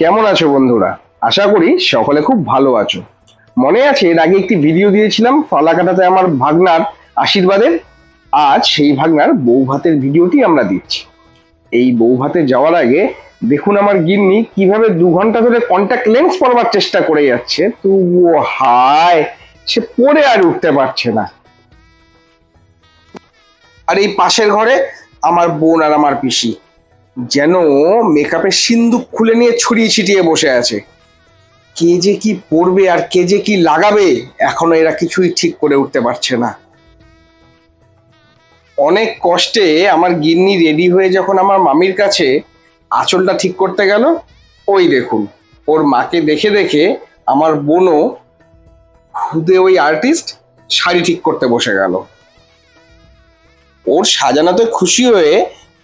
কেমন আছো বন্ধুরা? আশা করি সকলে খুব ভালো আছো। মনে আছে, এর আগে একটি ভিডিও দিয়েছিলাম, ফালাকাটাতে আমার ভাগনার আশীর্বাদের আজ সেই ভাগনার বউ ভাতের ভিডিওটি আমরা দিচ্ছি। এই বউ ভাতে যাওয়ার আগে দেখুন আমার গিন্নি কীভাবে দু ঘণ্টা ধরে কন্ট্যাক্ট লেন্স পরবার চেষ্টা করে যাচ্ছে। তবুও হায়, সে পরে আর উঠতে পারছে না। আর এই পাশের ঘরে আমার বোন আর আমার পিসি। যেন মেকআপের সিন্দুক খুলে নিয়ে ছড়িয়ে ছিটিয়ে বসে আছে। কে যে কি পরবে আর কে যে কি লাগাবে, এখনও এরা কিছুই ঠিক করে উঠতে পারছে না। অনেক কষ্টে আমার গিন্নি রেডি হয়ে যখন আমার মামির কাছে আঁচলটা ঠিক করতে গেল, ওই দেখুন, ওর মাকে দেখে দেখে আমার বোনও খুদে ওই আর্টিস্ট শাড়ি ঠিক করতে বসে গেল। ওর সাজানোতে খুশি হয়ে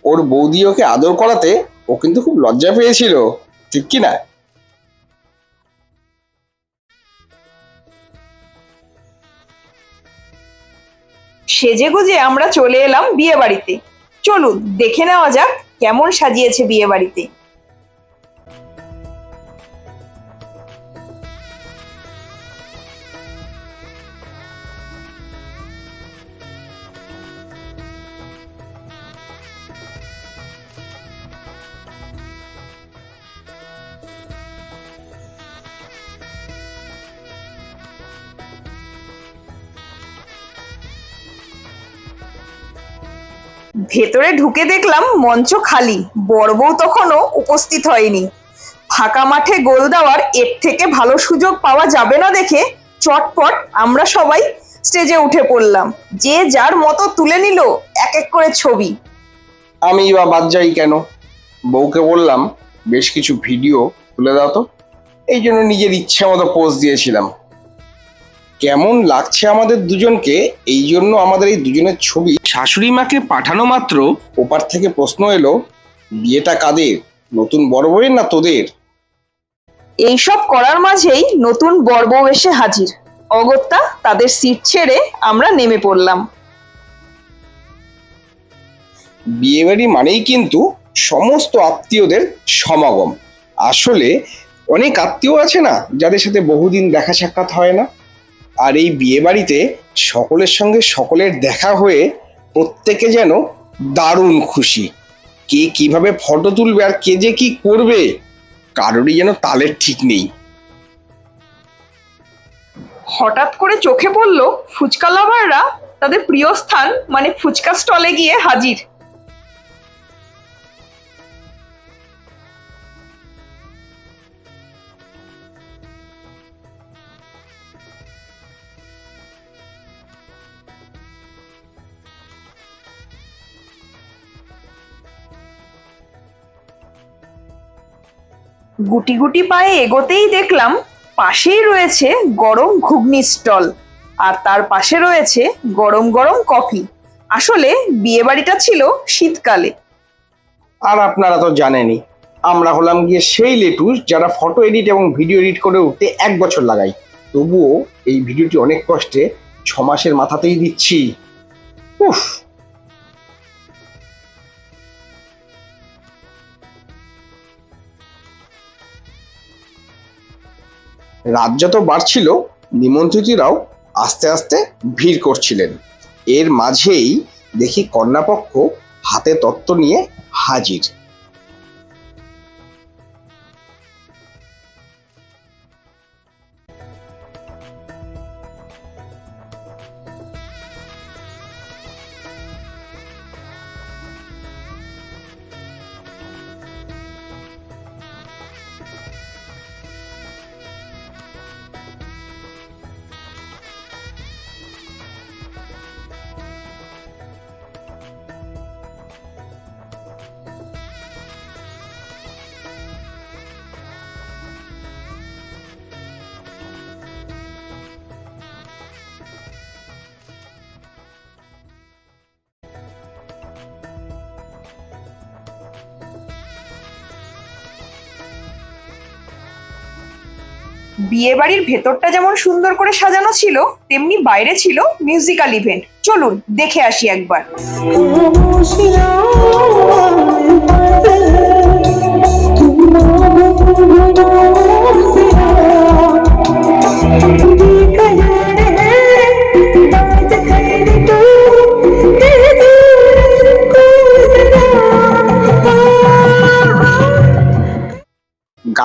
ওর বৌদি ওকে আদর করাতে ও কিন্তু খুব লজ্জা পেয়েছিল, ঠিক কি না? সেজে গুজে আমরা চলে এলাম বিয়ে বাড়িতে চলুন, দেখে নেওয়া যাক কেমন সাজিয়েছে বিয়ে বাড়িতে ভেতরে ঢুকে দেখলাম মঞ্চ খালি। বড় বউ তখনও উপস্থিত হয়নি। ফাঁকা মাঠে গোল দেওয়ার এর থেকে ভালো সুযোগ পাওয়া যাবে না দেখে চটপট আমরা সবাই স্টেজে উঠে পড়লাম। যে যার মতো তুলে নিল এক এক করে ছবি। আমি বা বাদ যাই কেন? বউকে বললাম, বেশ কিছু ভিডিও, তুলে দাও তো। এই জন্য নিজের ইচ্ছে মতো পোজ দিয়েছিলাম। কেমন লাগছে আমাদের দুজনকে এই জন্য আমাদের এই দুজনের ছবি শাশুড়ি মাকে পাঠানো মাত্র ওপার থেকে প্রশ্ন এলো বিয়েটা কাদের? নতুন বড় বউয়ের না তোদের? এইসব করার মাঝেই নতুন বর বউ এসে হাজির। অগত্যা তাদের সিট ছেড়ে আমরা নেমে পড়লাম। বিয়েবাড়ি মানেই কিন্তু সমস্ত আত্মীয়দের সমাগম। আসলে অনেক আত্মীয় আছে না যাদের সাথে বহুদিন দেখা সাক্ষাৎ হয় না। আর এই বিয়েবাড়িতে সকলের সঙ্গে সকলের দেখা হয়ে প্রত্যেকে যেন দারুণ খুশি। কে কীভাবে ফটো তুলবে আর কে যে কি করবে, কারোরই যেন তালের ঠিক নেই। হঠাৎ করে চোখে পড়ল ফুচকা লাভাররা তাদের প্রিয় স্থান মানে ফুচকা স্টলে গিয়ে হাজির। গুটি গুটি পায়ে এগোতেই দেখলাম পাশেই রয়েছে গরম ঘুগনি স্টল আর তার পাশে রয়েছে গরম গরম কফি। আসলে বিয়েবাড়িটা ছিল শীতকালে। আর আপনারা তো জানেনই, আমরা হলাম গিয়ে সেই লেটুস যারা ফটো এডিট এবং ভিডিও এডিট করে উঠতে এক বছর লাগাই। তবুও এই ভিডিওটি অনেক কষ্টে ছ মাসের মাথাতেই দিচ্ছি। উফ! রাত যত বাড়ছিল, নিমন্ত্রিতরাও আস্তে আস্তে ভিড় করছিলেন। এর মাঝেই দেখি কন্যাপক্ষ হাতে তত্ত্ব নিয়ে হাজির। বিয়ে বাড়ির ভেতরটা যেমন সুন্দর করে সাজানো ছিল তেমনি বাইরে ছিল মিউজিক্যাল ইভেন্ট চলুন দেখে আসি একবার। Thank বাদে,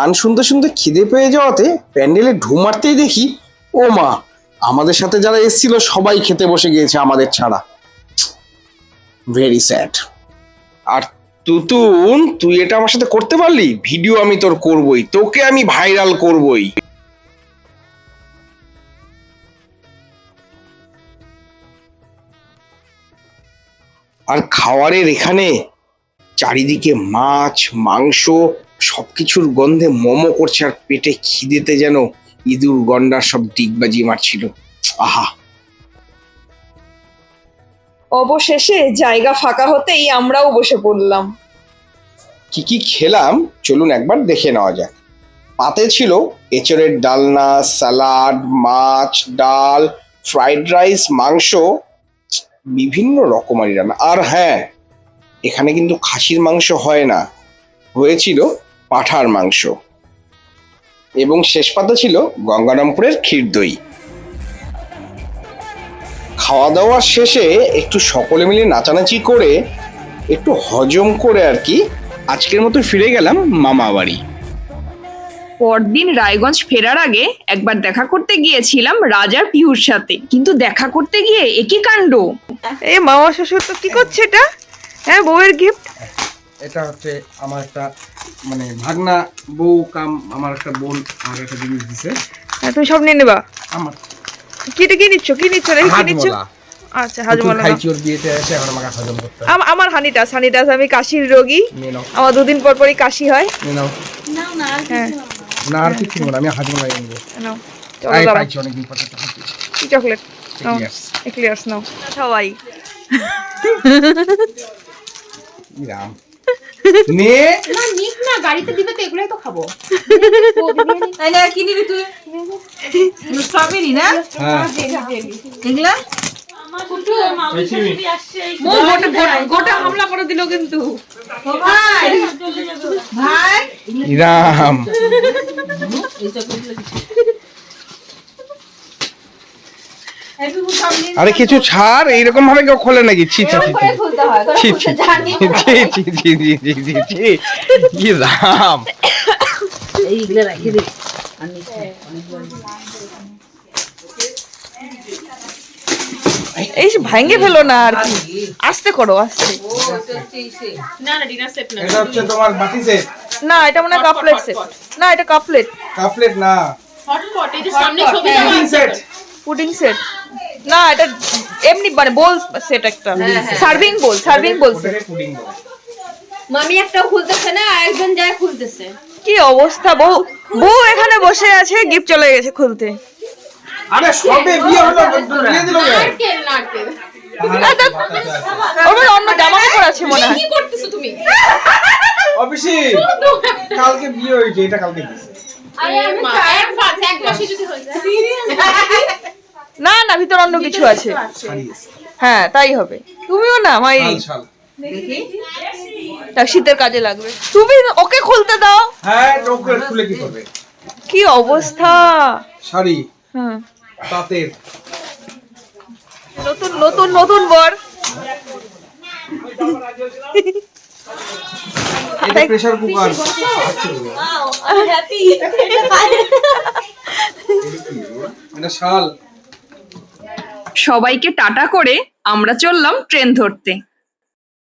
গান শুনতে শুনতে খিদে পেয়ে যাওয়াতে প্যান্ডেলে ঢু মারতেই দেখি, ও মা, আমাদের সাথে যারা এসেছিল সবাই খেতে বসে গিয়েছে আমাদের ছাড়া। ভেরি স্যাড আর তুতুন, তুই এটা আমার সাথে করতে পারলি? ভিডিও আমি তোর করবই, তোকে আমি ভাইরাল করবই। আর খাওয়ারের এখানে চারিদিকে মাছ, মাংস সবকিছুর গন্ধে মোমো করছে আর পেটে খিদেতে যেন ইঁদুর গন্ডার সব ডিগবাজি মারছিল। আহা! অবশেষে জায়গা ফাঁকা হতেই আমরাও বসে পড়লাম। কি কি খেলাম? চলুন একবার দেখে নেওয়া যাক। পাতে ছিল এঁচড়ের ডালনা স্যালাড মাছ ডাল ফ্রাইড রাইস মাংস বিভিন্ন রকমারি রান্না। আর হ্যাঁ এখানে কিন্তু খাসির মাংস হয় না। হয়েছিল পাঠার মাংস। এবং শেষ পাতা ছিল গঙ্গারামপুরের ক্ষীর দই। খাওয়া দাওয়া শেষে একটু সকলে মিলে নাচানাচি করে একটু হজম করে আর কি আজকের মতো ফিরে গেলাম মামা বাড়ি পরদিন রায়গঞ্জ ফেরার আগে একবার দেখা করতে গিয়েছিলাম রাজার পিউর সাথে। কিন্তু দেখা করতে গিয়ে একই কাণ্ড? এ মামা শ্বশুর তো কি করছে এটা? হ্যাঁ বউয়ের গিফট এটা হচ্ছে আমার একটা মানে ভাগনা বউ কাম আমার একটা বোন আমার একটা জিনিস দিছে। হ্যাঁ তুমি সব নিয়ে নেবা? আমার। কি এটা কি নিচ্ছ? কি নিচ্ছ? রে কি নিচ্ছ? আচ্ছা হাজমোলা খাইছি ওর বিয়েতে এসে এখন আমাকে হজম করতে আমার হানিটাস হানিটাস আমি কাশির রোগী। আমার দুদিন পর পরই কাশি হয়। নাও। হ্যাঁ। না। আর কিছু নেব না আমি হাজমোলা নিয়ে নাও চলো আমি দাঁড়াও অনেকদিন পর একটা খাচ্ছি। চকলেট। নাও এক্লিয়ার্স নাও। সবাই। নে। না নিক না গাড়িতে দিবে তো এগুলোই তো খাব। তাইলে কি নিবি তুই? স্ট্রবেরি না? হ্যাঁ। এগুলা? গোটা হামলা করে দিল কিন্তু। ভাই। ভাই। রাম আরে কিছু ছাড় এইরকম ভাবে কেউ খোলে নাকি? ছি ছি ছি ছি ছি ছি ছি ছি ছি ছি ছি ছি কি রাম এই ভাঙ্গে ফেলো না আর কি। আস্তে করো আস্তে। এটা হচ্ছে তোমার বাটি সেট না এটা মনে হয় কাপলেট সেট না এটা কাপলেট কাপলেট না। হটপট এই যে সামনে ছবি দেওয়া সেট পুডিং সেট না এটা এমনি মানে বোল সেট একটা। Serving bowl serving bowl set মামি একটা খুলতেছে না একজন যায় খুলতেছে। কি অবস্থা বউ? বউ এখানে বসে আছে গিফট চলে গেছে খুলতে। আরে সবে বিয়ে হলো বিয়ে দিল নারকেল নারকেল। ওর অন্য জামা কাপড় আছে মনে হয়। কি করতেছো তুমি? অফিসি কালকে বিয়ে হয়েছে এটা কালকে দিছে না না ভিতর অন্য কিছু আছে। হ্যাঁ তাই হবে। তুমিও না মাইরি? শীতের কাজে লাগবে। তুমি ওকে খুলতে দাও। হ্যাঁ খুলে কি করবে? কি অবস্থা? শাড়ি হ্যাঁ তাঁতের। নতুন নতুন নতুন বর। এটা প্রেসার কুকার এটা happy. সবাইকে টাটা করে আমরা চললাম ট্রেন ধরতে।